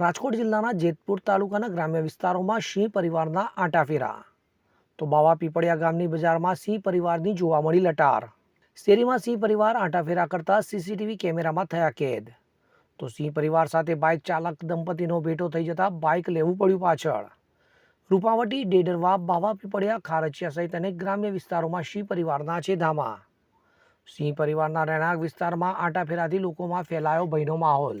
રાજકોટ જિલ્લાના જેતપુર તાલુકાના ગ્રામ્ય વિસ્તારોમાં સિંહ પરિવારના આંટાફેરા તો બાવા પીપળિયા ગામની બજારમાં સિંહ પરિવારની જોવા મળી લટાર. શેરીમાં સિંહ પરિવાર આંટાફેરા કરતા સીસીટીવી કેમેરામાં થયા કેદ. તો સિંહ પરિવાર સાથે બાઇક ચાલક દંપતીનો ભેટો થઈ જતા બાઇક લેવું પડ્યું પાછળ. રૂપાવટી, ડેડરવા, બાવા પીપળિયા, ખારચિયા સહિત અનેક ગ્રામ્ય વિસ્તારોમાં સિંહ પરિવારના છે ધામા સિંહ પરિવારના રહેણાંક વિસ્તારમાં આંટાફેરાથી લોકોમાં ફેલાયો ભયનો માહોલ.